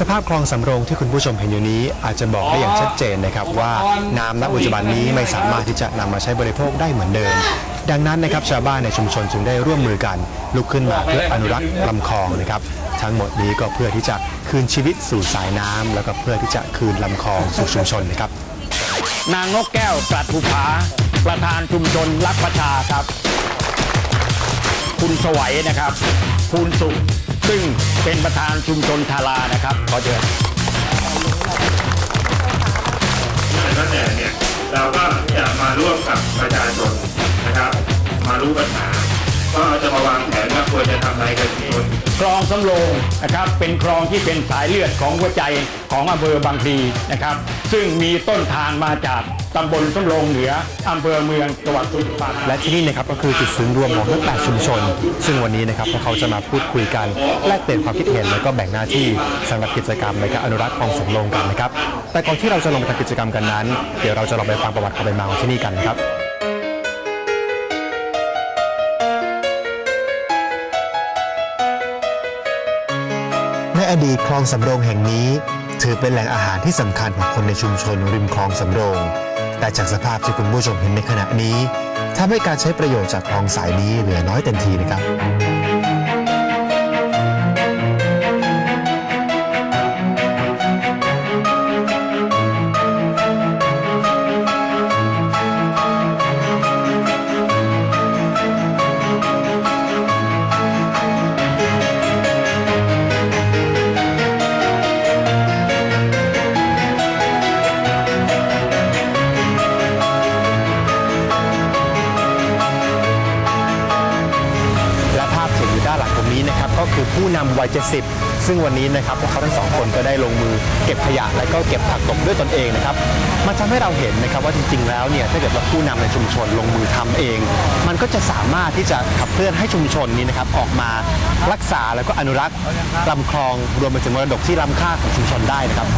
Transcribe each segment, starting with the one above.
สวัสดีครับสภาพคลองสำโรงที่คุณผู้ชมเห็นอยู่นี้อาจจะบอกได้อย่างชัดเจนนะครับว่าน้ำณปัจจุบันนี้ไม่สามารถที่จะนำมาใช้บริโภคได้เหมือนเดิม ดังนั้นนะครับชาวบ้านในชุมชนจึงได้ร่วมมือกัน ลุกขึ้นมาเพื่ออนุรักษ์ลำคลองนะครับ ทั้งหมดนี้ก็เพื่อที่จะคืนชีวิตสู่สายน้ำแล้วก็เพื่อที่จะคืนลำคลองสู่ชุมชนนะครับ นางนกแก้วปรัดภูผา ประธานชุมชนรักประชาครับ คุณสวัยนะครับภูลสุข ซึ่งเป็นประธานชุมชนทารานะครับ ขอเชิญตั้งแต่เนี่ยเราก็จะมาร่วมกับประชาชนนะครับ มารู้ปัญหา ก็จะมาวางแผนว่าควรจะทำอะไรกันที่คนคลองสำโรงนะครับเป็นคลองที่เป็นสายเลือดของหัวใจของอำเภอบางพลีนะครับ ซึ่งมีต้นทางมาจากตำบลสำโรงเหนืออำเภอเมืองจังหวัดสมุทรปราการและที่นี่นะครับก็คือจุดศูนย์รวมของทั้ง8ชุมชน ซึ่งวันนี้นะครับพวกเขาจะมาพูดคุยกันแลกเปลี่ยนความคิดเห็นแล้วก็แบ่งหน้าที่สำหรับกิจกรรมในการอนุรักษ์คลองสำโรงกันนะครับแต่ก่อนที่เราจะลงไปทำกิจกรรมกันนั้น เดี๋ยวเราจะลองไปฟังประวัติความเป็นมาของที่นี่กันนะครับ อดีตคลองสำโรงแห่งนี้ ถือเป็นแหล่งอาหารที่สำคัญของคนในชุมชนริมคลองสำโรง แต่จากสภาพที่คุณผู้ชมเห็นในขณะนี้ทำให้การใช้ประโยชน์จากคลองสายนี้เหลือน้อยเต็มทีนะครับ คือผู้นำวัย70 ซึ่งวันนี้นะครับพวกเขาทั้งสองคนก็ได้ลงมือเก็บขยะและก็เก็บผักตบด้วยตนเองนะครับมันทำให้เราเห็นนะครับว่าจริง ๆ แล้วเนี่ยถ้าเกิดว่าผู้นำในชุมชนลงมือทำเอง มันก็จะสามารถที่จะขับเคลื่อนให้ชุมชนนี้นะครับออกมารักษาแล้วก็อนุรักษ์ลำคลองรวมไปถึงมรดกที่ล้ำค่าของชุมชนได้นะครับ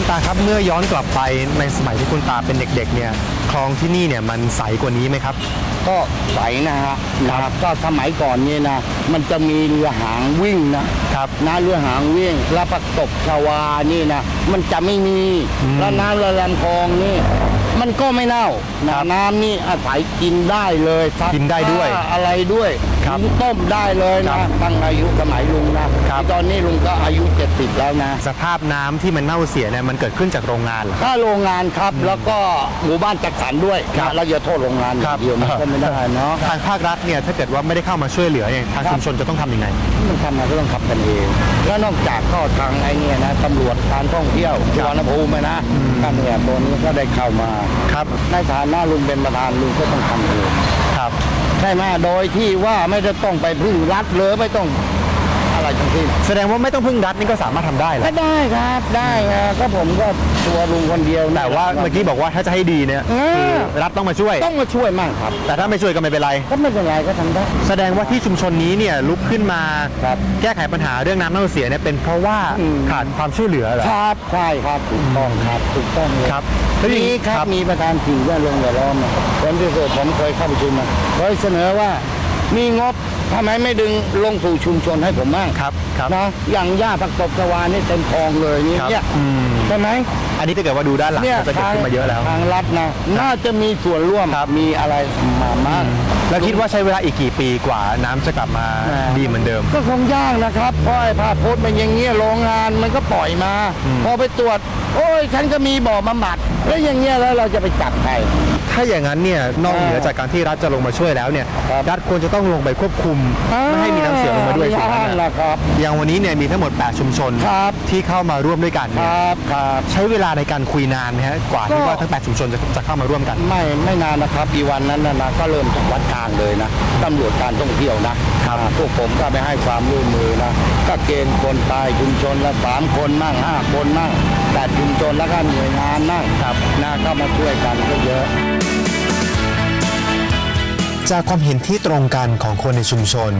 คุณตาครับเมื่อย้อนกลับไปในสมัยที่คุณตาเป็นเด็กๆเนี่ยคลองที่นี่เนี่ยมันใสกว่านี้ไหมครับ ก็ใสนะฮะนะครับก็สมัยก่อนเนี่ยนะมันจะมีเรือหางวิ่งนะครับนะเรือหางวิ่งแล้วประกบชวานี่นะมันจะไม่มีแล้วน้ำละลำคลองนี่ มันก็ไม่เน่านะน้ำนี่อาศัยกินได้เลยซักินได้ด้วยผ้าอะไรด้วยครับกินต้มได้เลยครันะบตั้งอายุสมัยลุงนะ ครับตอนนี้ลุงก็อายุ 70 แล้วนะ สภาพน้ำที่มันเน่าเสียเนี่ยมันเกิดขึ้นจากโรงงานเหรอครับ ถ้าโรงงานครับแล้วก็หมู่บ้านจัดสรรด้วยครับนะเราอย่าโทษโรงงานอย่างเดียวมันก็ไม่ได้เนาะ ทางภาครัฐเนี่ยถ้าเกิดว่าไม่ได้เข้ามาช่วยเหลือเนี่ยทางครับชุมชนจะต้องทำยังไง มันทำมาก็ต้องขับกันเอง แล้วนอกจากก็ทางไอ้เนี่ยนะตำรวจการท่องเที่ยวสุวรรณภูมินะก็เนี่ยตัวนี้ก็ได้เข้ามา ครับในฐานะลุงเป็นประธานลุงก็ต้องทำเองครับ ใช่ไหมโดยที่ว่าไม่ได้ต้องไปพึ่งรัฐเลยไม่ต้อง อะไรทั้งสิ้นแสดงว่าไม่ต้องพึ่งรัฐนี่ก็สามารถทำได้แหก็ละได้ครับได้ครับก็ผมก็ตัวลุงคนเดียวนะแต่ว่าเมื่อกี้บอกว่าถ้าจะให้ดีเนี่ยเออคือรัฐต้องมาช่วย ต้องมาช่วยมั่งครับ แต่ถ้าไม่ช่วยก็ไม่เป็นไร ก็ไม่เป็นไรก็ทำได้ แสดงว่าที่ชุมชนนี้เนี่ยลุกขึ้นมาครับแก้ไขปัญหาเรื่องน้ำเน่าเสียเนี่ยเป็นเพราะว่าอืม ขาดความช่วยเหลือเหรอ ครับใช่ครับถูกต้องครับถูกต้องเลยครับทีนี้คครัรับ บมีประธานสิ่งแวดล้อมแวดล้อมนะคนที่สุดผมเคยเข้าประชุมมาเคยเสนอว่ามีงบ ทำไมไม่ดึงลงสู่ชุมชนให้ผมบ้างครับครับนะอย่างหญ้าผักตบชวานี่เต็มคลองเลยนี่ครับเนี่ยอืม ใช่ไหมอันนี้ถ้าเกิดว่าดูด้านหลังเนี่ยก็จะเกิดขึ้นมาเยอะแล้ว ทางรัฐนะน่าจะมีส่วนร่วมครับ มีอะไรมามาก แล้วคิดว่าใช้เวลาอีกกี่ปีกว่าน้ำจะกลับมาอ่า ดีเหมือนเดิม ก็คงยากนะครับเพราะไอ้ภาพโพสต์มันอย่างเงี้ยโรงงานมันก็ปล่อยมาพอไปตรวจ โอ้ยฉันก็มีบ่อบำบัดแล้วอย่างเงี้ยแล้วเราจะไปจับใคร ถ้าอย่างนั้นเนี่ยนอกเหนืออ่าจากการที่รัฐจะลงมาช่วยแล้วเนี่ยครับรัฐควรจะต้องลงไปควบคุม ไม่ให้มีน้ำเสียลงมาด้วยสิอ่ครับนั่นแหละครับ อย่างวันนี้เนี่ยมีทั้งหมด 8 ชุมชน ครับที่เข้ามาร่วมด้วยกันคเนี่ยรับครับใช้เวลาในการคุยนานไหมฮะกว่าที่ก็ว่าทั้ง 8 ชุมชนจะจะเข้ามาร่วมกัน ไม่ไม่นานนะครับอีวันนั้นนะนะก็เริ่มจากวัดกลางเลยนะตำรวจการท่องเที่ยวนะครับอ่าพวกผมก็ไปให้ความร่วมมือนะก็เกณฑ์คนตายชุมชนละสามคนมั่งห้าคนมั่งแต่ชุมชนแล้วก็หน่วยงานมั่งครับนะก็มาช่วยกันก็เยอะจากความเห็นที่ตรงกันของคนในชุมชน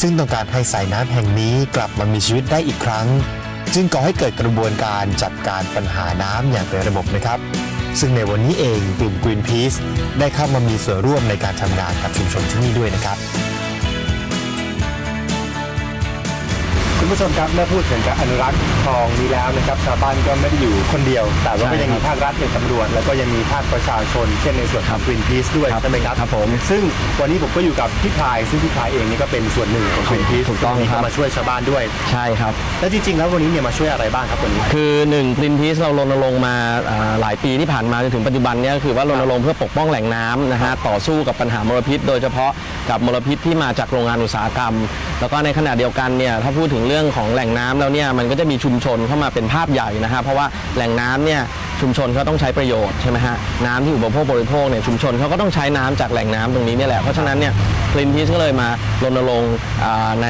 ซึ่งต้องการให้สายน้ำแห่งนี้กลับมามีชีวิตได้อีกครั้ง จึงก่อให้เกิดกระบวนการจัดการปัญหาน้ำอย่างเป็นระบบนะครับ ซึ่งในวันนี้เองกลุ่ม Greenpeace ได้เข้ามามีส่วนร่วมในการทำงานกับชุมชนที่นี่ด้วยนะครับ ผู้ชมครับเมื่อพูดถึงการอนุรักษ์คลองนี้แล้วนะครับชาวบ้านก็ไม่ได้อยู่คนเดียว แต่ว่าก็ยังมีภาครัฐเป็นตำรวจ แล้วก็ยังมีภาคประชาชน เช่นในส่วนของ Greenpeace ด้วยครับใช่ไหมครับครับผมซึ่งวันนี้ผมก็อยู่กับพี่พายซึ่งพี่พายเองนี่ก็เป็นส่วนหนึ่งของ Greenpeace ถูกต้องที่ครับ มาช่วยชาวบ้านด้วย ใช่ครับ แล้วจริงๆ แล้ววันนี้เนี่ยมาช่วยอะไรบ้างครับวันนี้ คือหนึ่งกรีนพีซเรารณรงค์มาอ่าหลายปีที่ผ่านมาจนถึงปัจจุบันเนี้ก็คือว่ารณรงค์เพื่อปกป้องแหล่งน้ำนะฮะต่อสู้กับปัญหามลพิษ โดยเฉพาะกับมลพิษที่มาจากโรงงานอุตสาหกรรม แล้วก็ในขณะเดียวกันเนี่ยถ้าพูดถึงเรื่องื่องของแหล่งน้ำแล้วเนี่ยมันก็จะมีชุมชนเข้ามาเป็นภาพใหญ่นะฮะเพราะว่าแหล่งน้ำเนี่ย ชุมชนเขาต้องใช้ประโยชน์ใช่ไหมฮะน้ำที่อุปโภคบริโภคเนี่ยชุมชนเขาก็ต้องใช้น้ำจากแหล่งน้ำตรงนี้เนี่ยแหละเพราะฉะนั้นเนี่ยกรีนพีซก็เลยมารณรงค์อ่าใน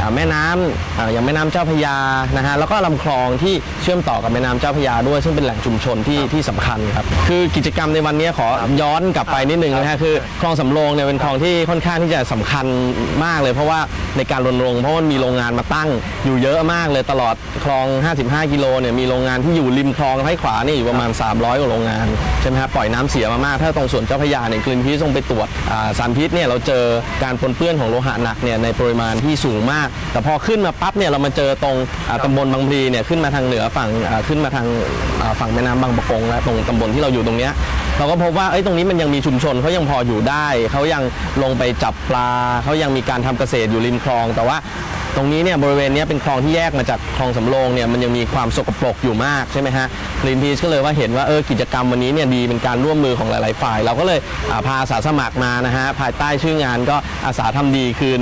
อ่าแม่น้ำอ่าอย่างแม่น้ำเจ้าพระยานะฮะแล้วก็ลำคลองที่เชื่อมต่อกับแม่น้ำเจ้าพระยาด้วย ซึ่งเป็นแหล่งชุมชนที่ที่สำคัญครับคือกิจกรรมในวันนี้ขอย้อนกลับไปนิดนึงนะฮะคือคลองสำโรงเนี่ยเป็นคลองที่ค่อนข้างที่จะสำคัญมากเลย เพราะว่าในการรณรงค์เพราะมันมีโรงงานมาตั้งอยู่เยอะมากเลยตลอดคลอง 55 กิโลเนี่ยมีโรงงานที่อยู่ริมคลองซ้ายขวานี่อยู่ประมาณ 300กว่าโรงงานใช่ไหมครับปล่อยน้ำเสียมามาก ถ้าตรงส่วนเจ้าพระยาเนี่ยกลินพีซลงไปตรวจอ่าสารพิษเนี่ยเราเจอการปนเปื้อนของโลหะหนักเนี่ยในปริมาณที่สูงมาก แต่พอขึ้นมาปั๊บเนี่ยเรามาเจอตรงอ่าตำบลบางพลีเนี่ยขึ้นมาทางเหนือฝั่งอ่าขึ้นมาทางอ่าฝั่งแม่น้ำบางประกงและตรงตำบลที่เราอยู่ตรงเนี้ยเราก็พบว่าเอ้ยตรงนี้มันยังมีชุมชนเขายังพออยู่ได้ เขายังลงไปจับปลา เขายังมีการทำเกษตรอยู่ริมคลอง แต่ว่า ตรงนี้เนี่ยบริเวณเนี้ยเป็นคลองที่แยกมาจากคลองสำโรงเนี่ยมันยังมีความสกปรกอยู่มากใช่ไหมฮะกรีนพีซก็เลยว่าเห็นว่าเออกิจกรรมวันนี้เนี่ยดีเป็นการร่วมมือของหลาย ๆ ฝ่าย เราก็เลยอ่าพาอาสาสมัครมานะฮะภายใต้ชื่องานก็อาสาทำดีคืน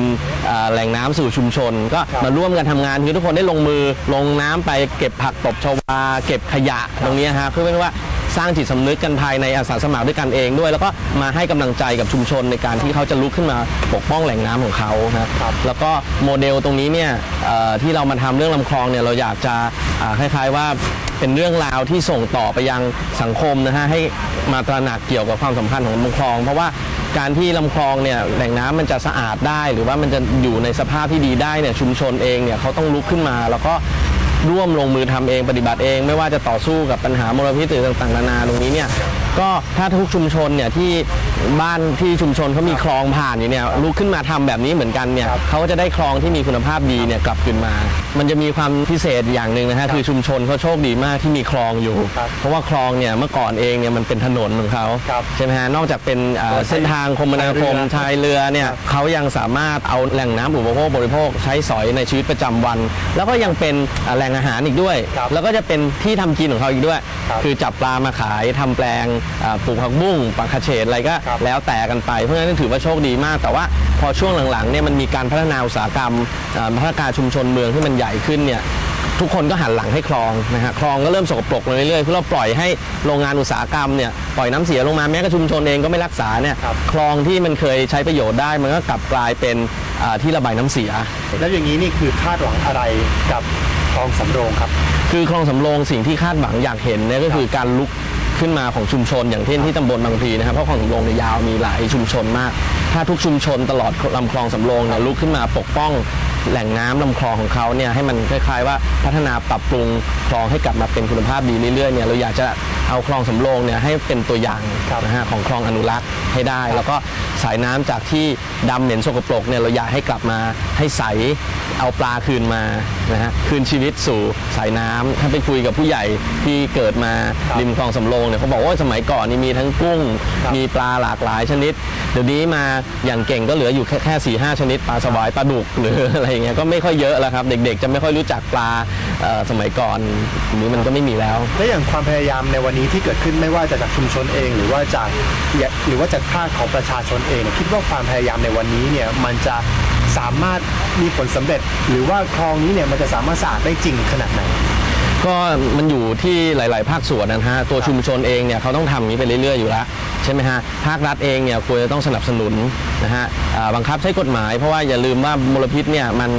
อ่าแหล่งน้ำสู่ชุมชน ก็มาร่วมกันทำงานคือทุกคนได้ลงมือลงน้ำไปเก็บผักตบชวา เก็บขยะตรงเนี้ยฮะเพื่อเป็นว่า สร้างจิตสำนึกกันภายในอาสาสมัครด้วยกันเองด้วย แล้วก็มาให้กำลังใจกับชุมชนในการที่เขาจะลุกขึ้นมาปกป้องแหล่งน้ำของเขาครับแล้วก็โมเดลตรงนี้เนี่ยที่เรามาทำเรื่องลำคลองเนี่ยเราอยากจะคล้ายๆว่าเป็นเรื่องราวที่ส่งต่อไปยังสังคมนะฮะให้มาตระหนักเกี่ยวกับความสำคัญของลำคลอง เพราะว่าการที่ลำคลองเนี่ยแหล่งน้ำมันจะสะอาดได้ หรือว่ามันจะอยู่ในสภาพที่ดีได้เนี่ยชุมชนเองเนี่ยเขาต้องลุกขึ้นมา แล้วก็ ร่วมลงมือทำเองปฏิบัติเอง ไม่ว่าจะต่อสู้กับปัญหามลพิษหรือต่างๆนานาตรงนี้เนี่ยก็ถ้าทุกชุมชนเนี่ยที่บ้านที่ชุมชนเขามีคลองผ่านอยู่เนี่ยลุกขึ้นมาทำแบบนี้เหมือนกันเนี่ยเขาก็จะได้คลองที่มีคุณภาพดีเนี่ยกลับคืนมา มันจะมีความพิเศษอย่างหนึ่งนะฮะคือชุมชนเขาโชคดีมากที่มีคลองอยู่ ครับเพราะว่าคลองเนี่ยเมื่อก่อนเองเนี่ยมันเป็นถนนของเขาครับใช่ไหมฮะนอกจากเป็นอ่าเส้นทางคมนาคมชายเรือเนี่ยเขายังสามารถเอาแหล่งน้ำอุปโภคบริโภคใช้สอยในชีวิตประจำวัน แล้วก็ยังเป็นอ่าแหล่งอาหารอีกด้วย ครับแล้วก็จะเป็นที่ทำกินของเขาอีกด้วย ครับคือจับปลามาขายทำแปลงอ่าปลูกผักบุ้งปลาคาเฉดอะไรก็ครับ แล้วแต่กันไปเพราะฉะนั้นถือว่าโชคดีมาก แต่ว่าพอช่วงหลังๆเนี่ยมันมีการพัฒนาอุตสาหกรรมอ่าพัฒนาชุมชนเมืองที่มันใหญ่ขึ้นเนี่ยทุกคนก็หันหลังให้คลองนะฮะคลองก็เริ่มสกปรกลงเรื่อยๆเพื่อเราปล่อยให้โรงงานอุตสาหกรรมเนี่ยปล่อยน้ำเสียลงมาแม้กระชุมชนเองก็ไม่รักษาเนี่ยครับคลองที่มันเคยใช้ประโยชน์ได้ มันก็กลับกลายเป็นอ่าที่ระบายน้ำเสีย แล้วอย่างนี้นี่คือคาดหวังอะไรกับคลองสำโรงครับ คือคลองสำโรงสิ่งที่คาดหวังอยากเห็นเนี่ยก็คือการลุกขึ้นมาของชุมชนอย่างเช่นที่ตำบลบางพลีนะครับเพราะคลองสำโรงเนี่ยยาวมีหลายชุมชนมาก ถ้าทุกชุมชนตลอดลำคลองสำโรงเนี่ยลุกขึ้นมาปกป้อง แหล่งน้ำลำคลองของเขาเนี่ยให้มันคล้ายๆว่าพัฒนาปรับปรุงคลองให้กลับมาเป็นคุณภาพดีเรื่อยๆเนี่ยเราอยากจะเอาคลองสำโรงเนี่ยให้เป็นตัวอย่างนะฮะของคลองอนุรักษ์ให้ได้ แล้วก็ สายน้ำจากที่ดำเหม็นสกปรกเนี่ยเราอยากให้กลับมาให้ใสเอาปลาคืนมานะฮะคืนชีวิตสู่สายน้ำถ้าไปคุยกับผู้ใหญ่ที่เกิดมาครับริมคลองสำโรงเนี่ยเขาบอกว่าสมัยก่อนนี่มีทั้งกุ้งครับมีปลาหลากหลายชนิด เดี๋ยวนี้มาอย่างเก่งก็เหลืออยู่แค่แค่สี่ห้าชนิดปลาสวายปลาดุกหรืออะไรอย่างเงี้ยก็ไม่ค่อยเยอะแล้วครับ เด็กๆ จะไม่ค่อยรู้จักปลาเอ่อสมัยก่อนทีนี้มันก็ไม่มีแล้วและอย่างความพยายามในวันนี้ที่เกิดขึ้นไม่ว่าจะจากชุมชนเอง หรือว่าจากหรือว่าจากภาคของประชาชนเองเนี่ยคิดว่าความพยายามในวันนี้เนี่ยมันจะสามารถมีผลสำเร็จ หรือว่าคลองนี้เนี่ยมันจะสามารถสะอาดได้จริงขนาดไหนก็มันอยู่ที่หลาย ๆ ภาคส่วนนะฮะตัวชุมชนเองเนี่ยเขาต้องทำอย่างนี้ไปเรื่อย ๆ อยู่แล้วใช่ไหมฮะภาครัฐเองเนี่ยควรจะต้องสนับสนุนนะฮะบังคับใช้กฎหมายเพราะว่าอย่าลืมว่ามลพิษเนี่ยมัน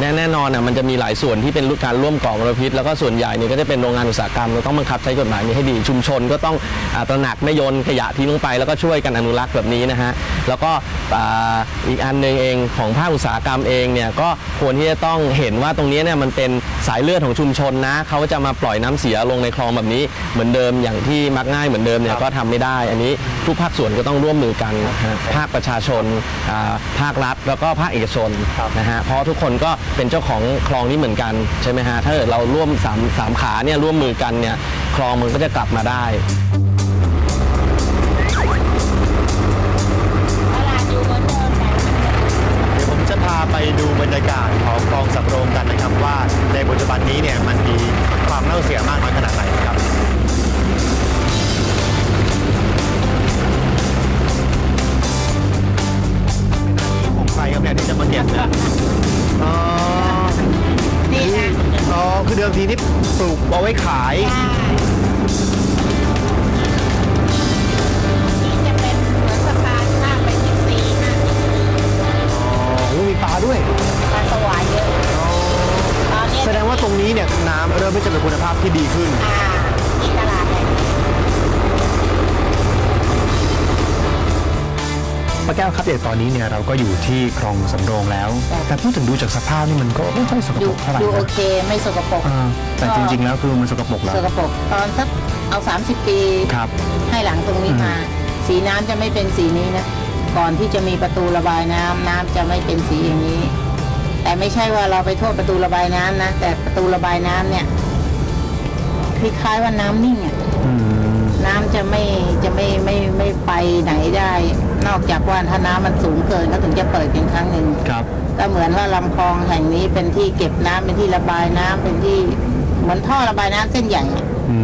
แน่แน่นอนอะมันจะมีหลายส่วนที่เป็นการร่วมก่อมลพิษแล้วก็ส่วนใหญ่เนี่ยก็จะเป็นโรงงานอุตสาหกรรมเราต้องบังคับใช้กฎหมายนี้ให้ดีชุมชนก็ต้องอ่าตระหนักไม่โยนขยะทิ้งลงไป แล้วก็ช่วยกันอนุรักษ์แบบนี้นะฮะแล้วก็อ่าอีกอันหนึ่งเองของภาคอุตสาหกรรมเองเนี่ยก็ควรที่จะต้องเห็นว่าตรงนี้เนี่ยมันเป็นสายเลือดของชุมชนนะเขาจะมาปล่อยน้ำเสียลงในคลองแบบนี้เหมือนเดิมอย่างที่มักง่ายเหมือนเดิมเนี่ยก็ทำไม่ได้ อันนี้ทุกภาคส่วนก็ต้องร่วมมือกันนะฮะภาคประชาชนอ่าภาครัฐ แล้วก็ภาคเอกชนนะฮะเพราะทุกคนก็เป็นเจ้าของคลองนี้เหมือนกันใช่ไหมฮะถ้าเกิดเราร่วมสามสามขาเนี่ยร่วมมือกันเนี่ยคลองมันก็จะกลับมาได้เดี๋ยวผมจะพาไปดูบรรยากาศของคลองสำโรงกันนะครับว่าในปัจจุบันนี้เนี่ยมันมี ไว้ขาย ก้วครับเดี๋ยวตอนนี้เนี่ยเราก็อยู่ที่คลองสำโรงแล้วแต่พูดถึงดูจากสภาพนี่มันก็ไม่ค่อยสกปดูรกเท่าไหร่ดูโอนะเคไม่สกปรกอ่าแต่จริง ๆ แล้วคือมันสกปรกแล้วสกปรกตอนสักเอา 30 ปีครับ ให้หลังตรงนี้มา สีน้ำจะไม่เป็นสีนี้นะก่อนที่จะมีประตูระบายน้ำน้ำจะไม่เป็นสีอย่างนี้ แต่ไม่ใช่ว่าเราไปโทษประตูระบายน้ำนะแต่ประตูระบายน้ำเนี่ยคล้ายๆว่าน้ำนิ่งอะอืม น้ำจะไม่จะไม่ไม่ไม่ไปไหนได้ นอกจากว่าถ้าน้ำมันสูงเกินก็ถึงจะเปิดเป็นครั้งหนึ่งครับก็เหมือนว่าลำคลองแห่งนี้เป็นที่เก็บน้ำเป็นที่ระบายน้ำเป็นที่เหมือนท่อระบายน้ำเส้นใหญ่อะอื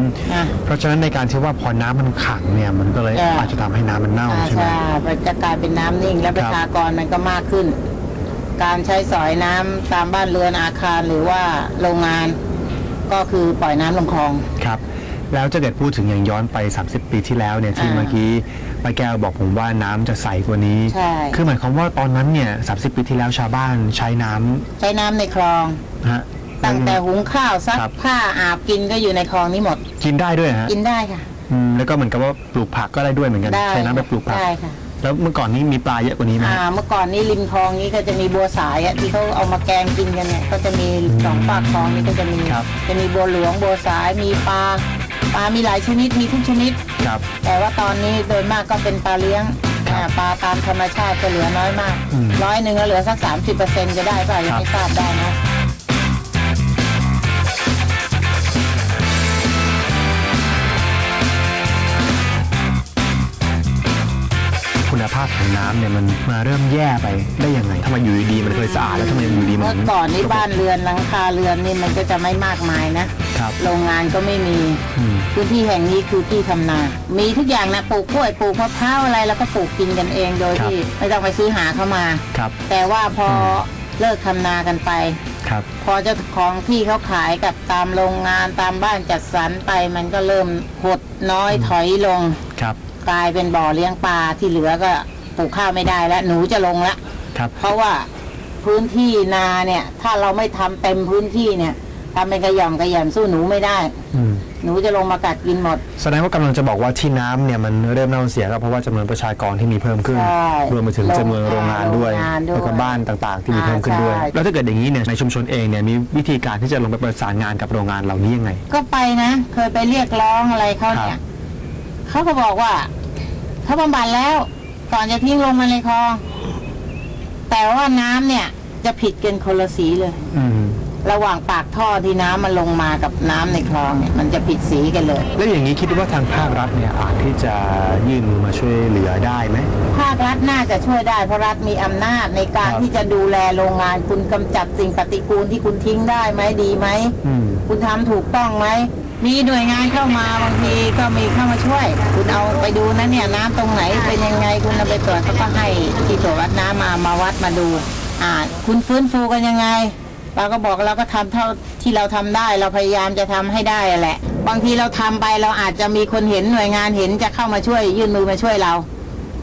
มนะเพราะฉะนั้นในการที่ว่าพอน้ำมันขังเนี่ยมันก็เลยใช่อาจจะทำให้น้ำมันเน่าอ่าใช่ไหมใช่มันจะกลายเป็นน้ำนิ่ง และประชากรมันก็มากขึ้น การใช้สอยน้ำตามบ้านเรือนอาคารหรือว่าโรงงาน ก็คือปล่อยน้ำลงคลองครับ แล้วจะเกิดพูดถึงอย่างย้อนไป 30 ปีที่แล้วเนี่ยที่อ่าเมื่อกี้ป้าแก้วบอกผมว่าน้ำจะใสกว่านี้ ใช่ คือหมายความว่าตอนนั้นเนี่ย30ปีที่แล้วชาวบ้านใช้น้ใช้น้ำในคลองำฮะ ตั้งแต่หุงข้าวซักครับ ผ้าอาบกินก็อยู่ในคลองนี้หมด กินได้ด้วยฮะกินได้ค่ะ อืมแล้วก็เหมือนกับว่าปลูกผักก็ได้ด้วยเหมือนกันได้ใช้น้ำไปปลูกผัก ได้ค่ะแล้วเมื่อก่อนนี้มีปลาเยอะกว่านี้ไหมอ่าฮะ เมื่อก่อนนี้ริมคลองนี้ก็จะมีบัวสายอะที่เขาเอามาแกงกินกันเนี่ย ก็จะมีสองปากคลองนี้ก็จะมี ครับ จะมีบัวหลวงบัวสายมีปลา ปลามีหลายชนิดมีทุกชนิด ครับ แต่ว่าตอนนี้โดยมากก็เป็นปลาเลี้ยงอ่าปลาตามธรรมชาติจะเหลือน้อยมาก อืมร้อยหนึ่งก็เหลือสักสามสิบเปอร์เซ็นต์จะได้เปล่ายังไม่ทราบได้นะคุณภาพของน้ำเนี่ยมันมาเริ่มแย่ไปได้ยังไงทำไมอยู่ดีๆมันเคยสะอาดแล้วทำไมอยู่ดีๆมันเมื่อก่อนนี่บ้านเรือนหลังคาเรือนนี่มันก็จะไม่มากมายนะ ครับโรงงานก็ไม่มีอืมพื้นที่แห่งนี้คือที่ทำนา มีทุกอย่างนะปลูกกล้วยปลูกมะพร้าวอะไรแล้วก็ปลูกกินกันเองโดยครับที่ไม่ต้องไปซื้อหาเข้ามาครับ แต่ว่าพอเลิกทำนากันไปครับพอเจ้าของที่เขาขายกับตามโรงงานตามบ้านจัดสรรไปมันก็เริ่มหดน้อยถอยลงครับกลายเป็นบ่อเลี้ยงปลาที่เหลือก็ปลูกข้าวไม่ได้แล้วหนูจะลงละครับเพราะว่าพื้นที่นาเนี่ย ถ้าเราไม่ทำเต็มพื้นที่เนี่ย ทำเป็นกระหย่อมกระแหย่มสู้หนูไม่ได้ อืม หนูจะลงมากัดกินหมด แสดงว่ากำลังจะบอกว่าที่น้ำเนี่ยมันเริ่มเน่าเสียก็เพราะว่าจำนวนประชากรที่มีเพิ่มขึ้น ใช่รวมไปถึงจำนวนโรงงานด้วยโรงงานด้วยแล้วก็บ้านต่างๆ ที่มีเพิ่มขึ้นด้วยอ่าใช่ แล้วถ้าเกิดอย่างนี้เนี่ยในชุมชนเองเนี่ยมีวิธีการที่จะลงไปประสานงานกับโรงงานเหล่านี้ยังไง ก็ไปนะ เคยไปเรียกร้องอะไรเขาครัเนี่ยบ เขาก็บอกว่าเขาบำบัดแล้ว ก่อนจะทิ้งลงมาในคลองแต่ว่าน้ำเนี่ย จะผิดกันคนละสีเลย อืม ระหว่างปากท่อที่น้ำมันลงมากับน้ำในคลองเนี่ยมันจะผิดสีกันเลย แล้วอย่างนี้คิดว่าทางภาครัฐเนี่ยอาจที่จะยื่นมือมาช่วยเหลือได้ไหม ภาครัฐน่าจะช่วยได้เพราะรัฐมีอำนาจในการครับที่จะดูแลโรงงาน คุณกำจัดสิ่งปฏิกูลที่คุณทิ้งได้ไหมดีไหม อืม คุณทำถูกต้องไหม มีหน่วยงานเข้ามาบางทีก็มีเข้ามาช่วย คุณเอาไปดูนะเนี่ยน้ำตรงไหนเป็นยังไงคุณเอาไปตรวจเขาก็ให้ที่ตรวจวัดน้ำมามาวัดมาดู อ่า คุณฟื้นฟูกันยังไง เราก็บอกเราก็ทำเท่าที่เราทำได้ เราพยายามจะทำให้ได้แหละ บางทีเราทำไปเราอาจจะมีคนเห็นหน่วยงานเห็นจะเข้ามาช่วยยื่นมือมาช่วยเรา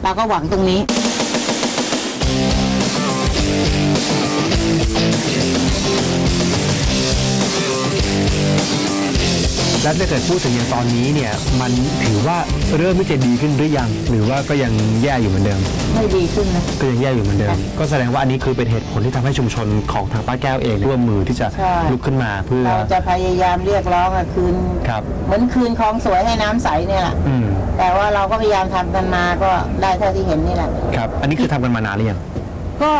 เราก็หวังตรงนี้ แล้วถ้าเกิดพูดถึงอย่างตอนนี้เนี่ยมันถือว่าเริ่มที่จะดีขึ้นหรือยัง หรือว่าก็ยังแย่อยู่เหมือนเดิม ไม่ดีขึ้นนะก็ยังแย่อยู่เหมือนเดิม ก็แสดงว่าอันนี้คือเป็นเหตุผลที่ทำให้ชุมชนของทางป้าแก้วเองร่วมมือที่จะใช่ ลุกขึ้นมาเพื่อ เราจะพยายามเรียกร้องอะคืนครับ เหมือนคืนคลองสวยให้น้ำใสเนี่ยแหละอืมแต่ว่าเราก็พยายามทำกันมาก็ได้เท่าที่เห็นนี่แหละ ครับ อันนี้คือทำกันมานานหรือยัง ก็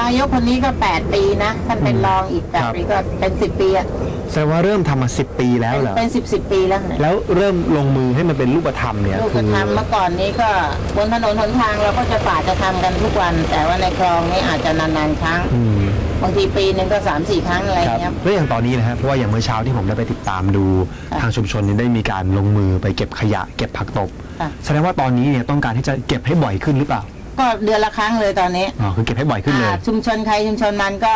นายกคนนี้ก็แปดปีนะท่านเป็นรองอีกแปดครับปีก็เป็นสิบปีอะ แสดงว่าเริ่มทำมา10ปีแล้วเหรอเป็นสิบสิบปีแล้วเนี่ยแล้วเริ่มลงมือให้มันเป็นรูปธรรมเนี่ยลูกคืกระอทำเมื่อก่อนนี้ก็บนถนนหนทางเราก็จะฝ่าจะทำกันทุกวัน แต่ว่าในคลองนี่อาจจะนานๆครั้งอืมบางทีปีหนึ่งก็สามสี่ครั้งอะไรครับเงี้ย แล้วอย่างตอนนี้นะฮะเพราะว่าอย่างเมื่อเช้าที่ผมได้ไปติดตามดู ค่ะทางชุมชนนี้ได้มีการลงมือไปเก็บขยะ เก็บผักตบค่ะ แสดงว่าตอนนี้เนี่ยต้องการที่จะเก็บให้บ่อยขึ้นหรือเปล่าก็เดือนละครั้งเลยตอนนี้อ๋อคือเก็บให้บ่อยขึ้นเลย อ่าชุมชนใครชุมชนมันก็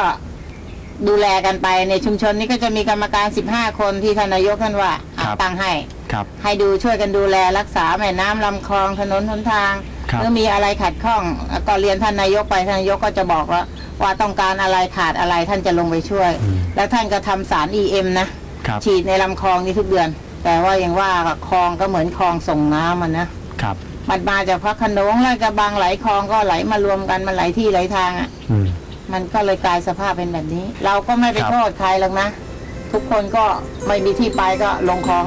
ดูแลกันไปในชุมชนนี้ก็จะมีกรรมการ 15 คนที่ท่านนายกท่านว่าอะครับ ตั้งให้ ครับ ให้ดูช่วยกันดูแลรักษาแม่น้ำลำคลองถนนหนทางครับ หรือมีอะไรขัดข้องก็เรียนท่านนายกไปท่านนายกก็จะบอกว่าว่าต้องการอะไรขาดอะไรท่านจะลงไปช่วย แล้วท่านก็ทำสาร EM นะครับ ฉีดในลำคลองนี่ทุกเดือน แต่ว่าอย่างว่าคลองก็เหมือนคลองส่งน้ำมันนะครับ มันมาจากพระโขนงแล้วกระบางไหลคลองก็ไหลมารวมกันมันไหลที่ไหลทางอะ อืม มันก็เลยกลายสภาพเป็นแบบนี้ เราก็ไม่ไปครับโทษใครหรอกนะ ทุกคนก็ไม่มีที่ไปก็ลงคลอง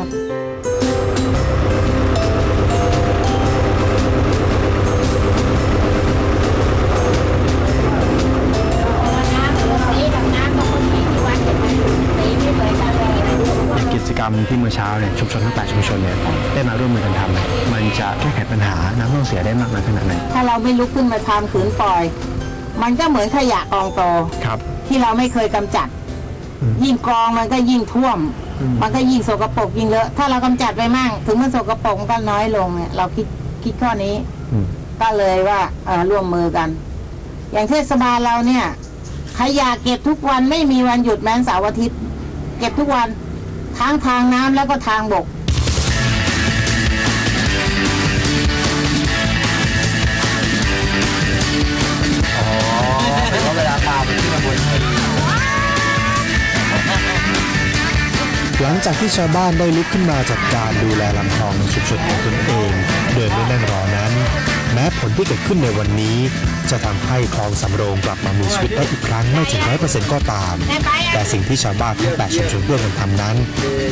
อย่างกิจกรรมที่เมื่อเช้าเนี่ยชุมชนทั้งแปดชุมชนเนี่ยได้มาร่วมมือกันทำเนี่ยมันจะแก้ไขปัญหาน้ำท่วมเสียได้มากน้อยขนาดไหนถ้าเราไม่ลุกขึ้นมาทำขืนปล่อย มันก็เหมือนขยะกองโตครับ ที่เราไม่เคยกำจัดยิ่งกองมันก็ยิ่งท่วมมันก็ยิ่งสกปรกยิ่งเลอะถ้าเรากำจัดไปมั่ง ถึงมันสกปรกมันก็น้อยลงเนี่ยเราคิดคิดข้อนี้ อืม ก็เลยว่าเอ่อร่วมมือกัน อย่างเทศบาลเราเนี่ย ขยะเก็บทุกวันไม่มีวันหยุดแม้นเสาร์อาทิตย์ เก็บทุกวันทั้งทางน้ำแล้วก็ทางบก หลังจากที่ชาวบ้านได้ลุกขึ้นมาจัดการดูแลลำคลองในชุมชนของตนเอง โดยไม่นั่งรอนั้น แม้ผลที่เกิดขึ้นในวันนี้ จะทำให้คลองสำโรงกลับมามีชีวิตได้อีกครั้งไม่ถึงร้อยเปอร์เซ็นต์ก็ตาม แต่สิ่งที่ชาวบ้านทั้งแปดชุมชนร่วมกันทำนั้น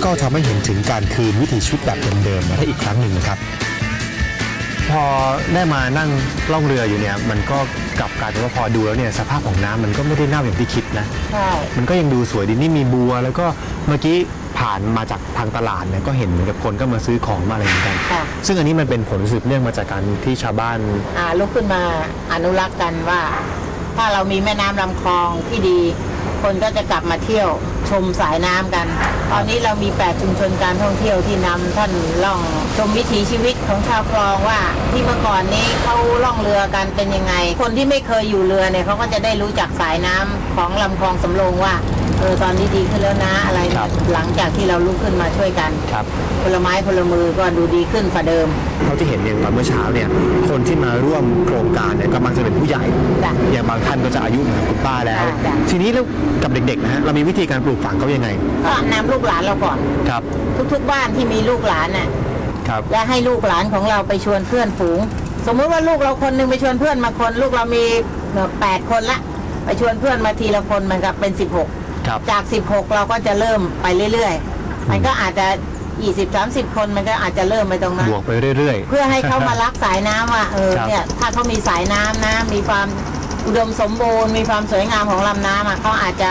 ก็ทำให้เห็นถึงการคืนวิถีชีวิตแบบเดิมๆมาได้อีกครั้งหนึ่งนะครับ พอได้มานั่งล่องเรืออยู่เนี่ยมันก็กลับกลายเป็นว่าพอดูแล้วเนี่ยสภาพของน้ำมันก็ไม่ได้เน่าอย่างที่คิดนะ ใช่ มันก็ยังดูสวยดีนี่มีบัว แล้วก็เมื่อกี้ ผ่านมาจากทางตลาดเนี่ยก็เห็นเหมือนกับคนก็มาซื้อของมาอะไรเหมือนกัน ค่ะ ซึ่งอันนี้มันเป็นผลสืบเนื่องมาจากการที่ชาวบ้าน อ่าลุกขึ้นมาอนุรักษ์กันว่า ถ้าเรามีแม่น้ำลำคลองที่ดี คนก็จะกลับมาเที่ยวชมสายน้ำกัน ตอนนี้เรามี8ชุมชนการท่องเที่ยวที่นำท่านล่องชมวิถีชีวิตของชาวคลองว่า ที่เมื่อก่อนนี้เขาล่องเรือกันเป็นยังไง คนที่ไม่เคยอยู่เรือเนี่ยเขาก็จะได้รู้จักสายน้ำของลำคลองสำโรงว่า เออตอนนี้ดีขึ้นแล้วนะอะไรครับหลังจากที่เราลุกขึ้นมาช่วยกันครับพลไม้พลมือก็ดูดีขึ้นกว่าเดิมเท่าที่เห็นเนี่ยตอนเมื่อเช้าเนี่ยคนที่มาร่วมโครงการเนี่ยกำลังจะเป็นผู้ใหญ่ จ้ะ อย่างบางท่านก็จะอายุเหมือนคุณป้าแล้ว จ้ะจ้ะ ทีนี้แล้วกับเด็กๆนะฮะเรามีวิธีการปลูกฝังเขายังไงก็นำลูกหลานเราก่อน ครับทุกๆ บ้านที่มีลูกหลานน่ะ ครับ และให้ลูกหลานของเราไปชวนเพื่อนฝูง สมมติว่าลูกเราคนหนึ่งไปชวนเพื่อนมาคน ลูกเรามีแปดคนละ ไปชวนเพื่อนมาทีละคนมันก็เป็นสิบหก ครับ จากสิบหกเราก็จะเริ่มไปเรื่อยๆ มันก็อาจจะยี่สิบสามสิบคนมันก็อาจจะเริ่มไปตรงนั้น บวกไปเรื่อยๆเพื่อให้เขามารักสายน้ำว่าเออครับ เนี่ยถ้าเขามีสายน้ำนะมีความอุดมสมบูรณ์ มีความสวยงามของลำน้ำอะเขาอาจจะ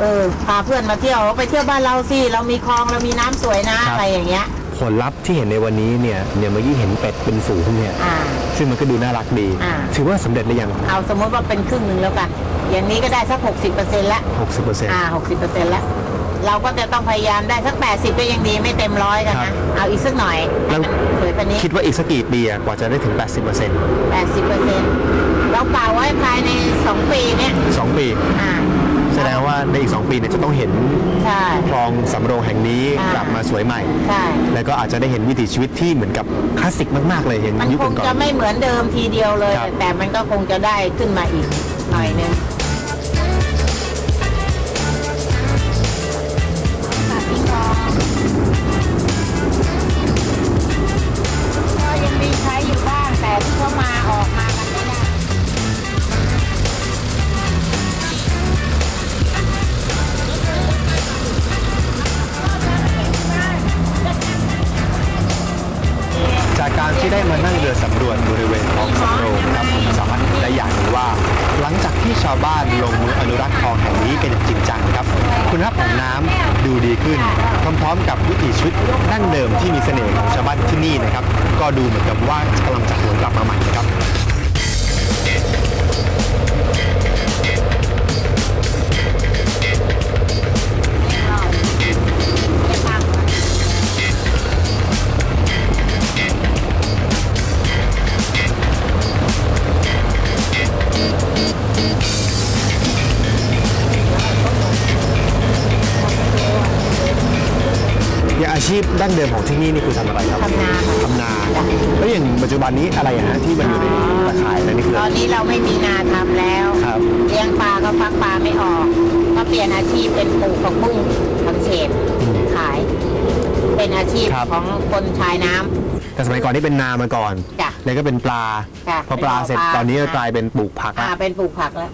เออพาเพื่อนมาเที่ยวไปเที่ยวบ้านเราสิเรามีคลองเรามีน้ำสวยนะอะไรอย่างเงี้ยผลลัพธ์ที่เห็นในวันนี้เนี่ยเนี่ยเมื่อกี้เห็นเป็ดเป็นฝูงเนี่ยอ่า ซึ่งมันก็ดูน่ารักดี อ่า ถือว่าสำเร็จหรือยัง เอาสมมติว่าเป็นครึ่งหนึ่งแล้วกัน อย่างนี้ก็ได้สัก 60%แล้ว60%อ่า60%แล้วเราก็จะต้องพยายามได้สัก 80 ก็ยังดีไม่เต็มร้อยกันครันะบเอาอีกสักหน่อยให้มันสวยกว่านี้คิดว่าอีกสักกี่ปีอะกว่าจะได้ถึง 80% 80%เรากล่าวไว้ภายใน 2 ปีเนี้ย2ปี อ่า แสดงว่าในอีก 2 ปีเนี่ยจะต้องเห็นใช่ คลองสำโรงแห่งนี้อ่ากก ลับมาสวยใหม่ ใช่ แล้วก็อาจจะได้เห็นวิถีชีวิตที่เหมือนกับคลาสสิกมาก ๆ เลยอย่างมันยุคคงก่อนจะไม่เหมือนเดิมทีเดียวเลย ครับ แต่มันก็คงจะได้ขึ้นมาอีกหน่อยนึง ดูเหมือนกับว่ากำลังจะหวนกลับมาใหม่นะครับ ชีพดั้งเดิมของที่นี่นี่คือทำอะไรครับทำนาค่ะทำนาแล้วอย่างปัจจุบันนี้อะไรอะฮะที่มันอยู่ในตะข่ายนั่นนี่คือตอะอนไรนี้เราไม่มีนาทำแล้วครับเลี้ยงปลาก็ฟักปลาไม่ออก ก็เปลี่ยนอาชีพเป็นปลูกผักบุ้งผักเฉดขาย เป็นอาชีพของคนชายน้ำแต่สมัยก่อนนี่เป็นนามาก่อนจ้ะแล้วก็เป็นปลาจ้ะพอปลาเสร็จเป็นปลาตอนนี้ก็กลายเป็นปลูกผักอ่าแล้วเป็นปลูกผักแล้ว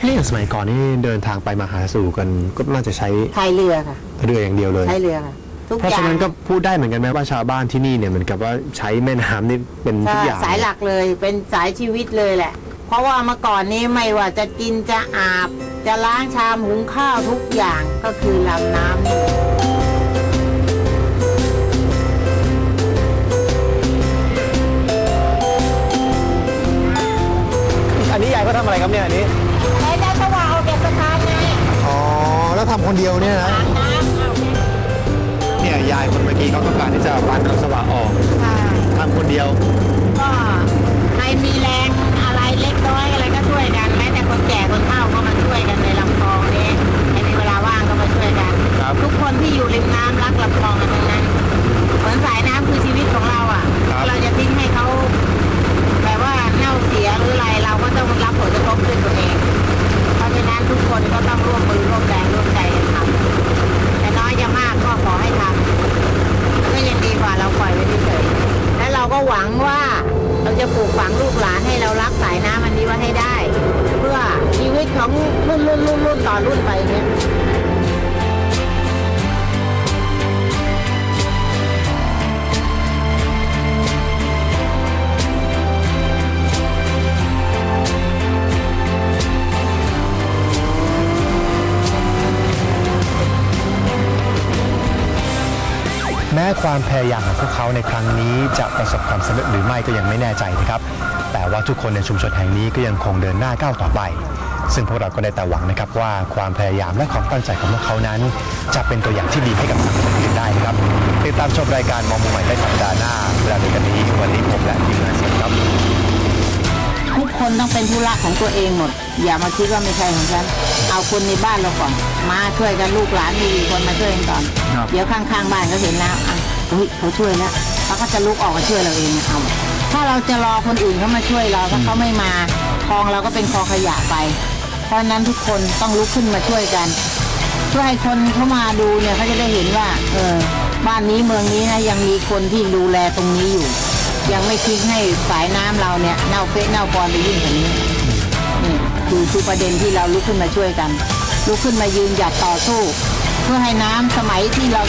เฮ้ยอย่างสมัยก่อนนี่เดินทางไปมาหาสู่กันก็น่าจะใช้ใช้เรือค่ะเรืออย่างเดียวเลยใช้เรือค่ะ ทุกเพราะอย่าฉะงนั้นก็พูดได้เหมือนกันไหมว่าชาวบ้านที่นี่เนี่ยเหมือนกับว่าใช้แม่น้ำนี่เป็นทุกใช่อย่างสายหลักเลยเป็นสายชีวิตเลยแหละ เพราะว่าเมื่อก่อนนี้ไม่ว่าจะกินจะอาบ จะล้างชามหุงข้าวทุกอย่างก็คือลำน้ำนี่อันนี้ยายก็ทำอะไรครับเนี่ยอันนี้ ใช้ได้สว่างเอาเก็บสะพานไงอ๋อแล้วทำคนเดียวเนี่ยนะล้างน้ำเอา เนี่ยยายคนเมื่อกี้เขาต้องการที่จะปั้นน้ำสว่างออกค่ะทำคนเดียว ก็ใครมีแรงอะไรเล็กน้อยอะไรก็ช่วยกันแม้แต่คนแก่คนเฒ่าก็มาช่วยกันในลำคลองนี้ใครมีเวลาว่างก็มาช่วยกัน ครับ ทุกคนที่อยู่ริมน้ำรักลำคลองกันทั้งนั้นเหมือนสายน้ำคือชีวิตของเราอะ ครับ เราจะทิ้งให้เขาแบบว่าเน่าเสียหรืออะไรเราก็ต้องรับผลกระทบด้วยตัวเอง เพราะฉะนั้นทุกคนก็ต้อง แม้ความพยายามของพวกเขาในครั้งนี้จะประสบความสำเร็จหรือไม่ก็ยังไม่แน่ใจนะครับ แต่ว่าทุกคนในชุมชนแห่งนี้ก็ยังคงเดินหน้าก้าวต่อไป ซึ่งพวกเราก็ได้แต่หวังนะครับว่าความพยายามและความตั้งใจของพวกเขานั้น จะเป็นตัวอย่างที่ดีให้กับสังคมอื่นได้นะครับ ติดตามชมรายการมองมุมใหม่ได้สัปดาห์หน้าเวลาเดียวกันนี้วันนี้ผมและทีมงานเสร็จครับทุกคนต้องเป็นธุระของตัวเองหมด อย่ามาคิดว่าไม่ใช่ของฉัน เอาคนในบ้านเราก่อน มาช่วยกันลูกหลานมีกี่คนมาช่วยกันก่อนครับเดี๋ยวข้างๆบ้านเขาเห็นแล้วอะ เฮ้ยเขาช่วยแล้วเขาก็จะลุกออกมาช่วยเราเองเอาถ้าเราจะรอคนอื่นเขามาช่วยเราถ้าเขาไม่มาคลองเราก็เป็นคลองขยะไป เพราะนั้นทุกคนต้องลุกขึ้นมาช่วยกันช่วยให้คนเข้ามาดูเนี่ยเขาจะได้เห็นว่า เออบ้านนี้เมืองนี้นะยังมีคนที่ดูแลตรงนี้อยู่ ยังไม่ทิ้งให้สายน้ำเราเนี่ยเน่าเฟะเน่าปอนไปยิ่งกว่านี้นี่คือคือประเด็นที่เราลุกขึ้นมาช่วยกันลุกขึ้นมายืนหยัดต่อสู้ เพื่อให้น้ำสมัยที่เรา